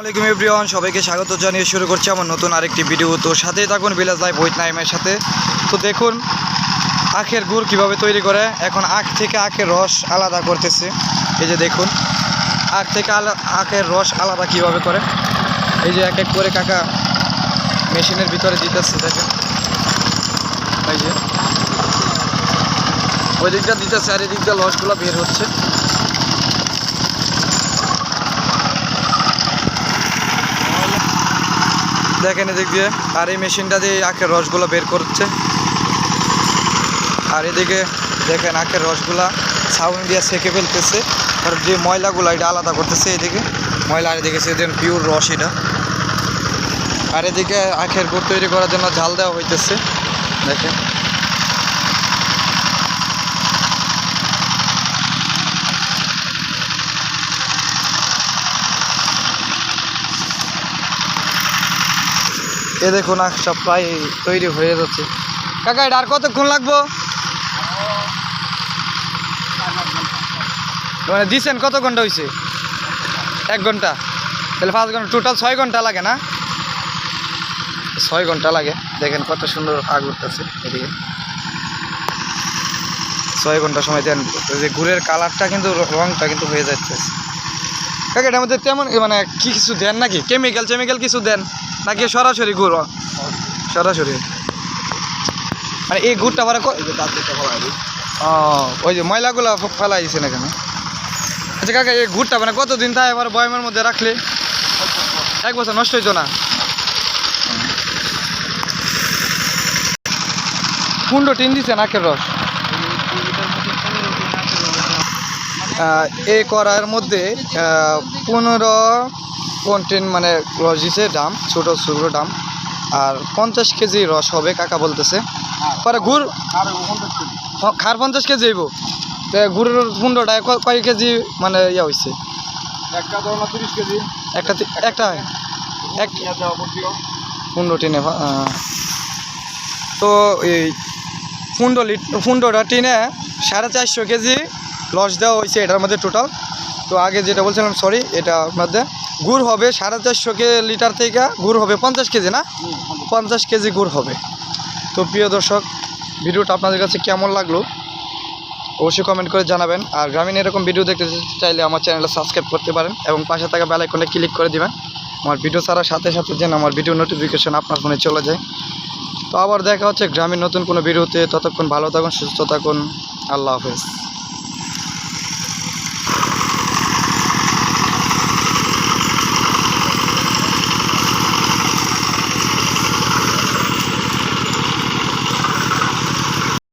আসসালামাইকুম এভরিওয়ান, সবাইকে স্বাগত জানিয়ে শুরু করছি আমার নতুন আরেকটি ভিডিও। তো সাথেই থাকুন বিলাস লাইফ উইথ নাইমের সাথে। তো দেখুন, আখের গুড় কীভাবে তৈরি করে, এখন আখ থেকে আখের রস আলাদা করতেছে। এই যে দেখুন, আখ থেকে আখের রস আলাদা কীভাবে করে। এই যে এক এক করে কাকা মেশিনের ভিতরে দিতেছে, দেখেন। এই যে। ওই দিকটা দিতেছে আর এই দিকটা রসগুলো বের হচ্ছে। দেখেন এদিক দিয়ে, আর এই মেশিনটা দিয়ে আখের রসগুলো বের করছে। আর এদিকে দেখেন আখের রসগুলা সাউন্ড দিয়ে সেঁকে ফেলতেছে। আর যে ময়লাগুলো, এটা আলাদা করতেছে এদিকে। ময়লা আর এদিকে সেদিন পিওর রস এটা। আর এদিকে আখের গুড় তৈরি করার জন্য ঝাল দেওয়া হইতেছে। দেখেন। এ দেখুন সব প্রায় তৈরি হয়ে যাচ্ছে। কাকা, এটা আর কতক্ষণ লাগবো? মানে দিছেন কত ঘণ্টা হয়েছে এক ঘণ্টা। তাহলে পাঁচ ঘণ্টা টোটাল ছয় ঘণ্টা লাগে না? ছয় ঘণ্টা লাগে। দেখেন কত সুন্দর আগ উঠতেছে এদিকে। ছয় ঘণ্টা সময় দেন। যে গুড়ের কালারটা কিন্তু র- রংটা কিন্তু হয়ে যাচ্ছে। কাকা, এটার মধ্যে তেমন মানে কি কিছু দেন নাকি? কেমিক্যাল টেমিক্যাল কিছু দেন? নাকি সরাসরি গুড় সরাসরি। মানে এই গুড়টা আবার ক- ও ওই যে ময়লাগুলো ফেলাই দিয়েছেন এখানে। আচ্ছা কাকা এই গুড়টা মানে কতদিন থাকে এবার বয়মের মধ্যে রাখলে? এক বছর নষ্ট হইতো না? কুন্ডো টিন দিচ্ছে নাকের রস? এই করার মধ্যে পনেরো কন্টেন মানে রস দিছে ডাম ছোটো ছোটো ডাম আর পঞ্চাশ কেজি রস হবে কাকা বলতেছে। পরে গুড়? খার পঞ্চাশ কেজি হইব। তে গুড়ের পনেরোটায় ক- কয় কেজি মানে ইয়া হয়েছে একটা তিরিশ কেজি। একটা একটা? এক পনেরো টিনে তো এই পনেরো লিট পনেরোটা টিনে সাড়ে চারশো কেজি লস দেওয়া হয়েছে এটার মধ্যে টোটাল। তো আগে যেটা বলছিলাম সরি এটা মধ্যে গুড় হবে সাড়ে চারশো কে লিটার থেকে গুড় হবে পঞ্চাশ কেজি না? পঞ্চাশ কেজি গুড় হবে। তো প্রিয় দর্শক, ভিডিওটা আপনাদের কাছে কেমন লাগল? অবশ্যই কমেন্ট করে জানাবেন। আর গ্রামীণ এরকম ভিডিও দেখতে চাইলে আমার চ্যানেলটা সাবস্ক্রাইব করতে পারেন এবং পাশে থাকা বেল আইকনে ক্লিক করে দিবেন। আমার ভিডিও ছাড়ার সাথে সাথে যেন আমার ভিডিও নোটিফিকেশন আপনার ফোনে চলে যায়। তো আবার দেখা হচ্ছে গ্রামীণ নতুন কোনো ভিডিওতে ততক্ষণ ভালো থাকুন, সুস্থ থাকুন। আল্লাহ হাফেজ।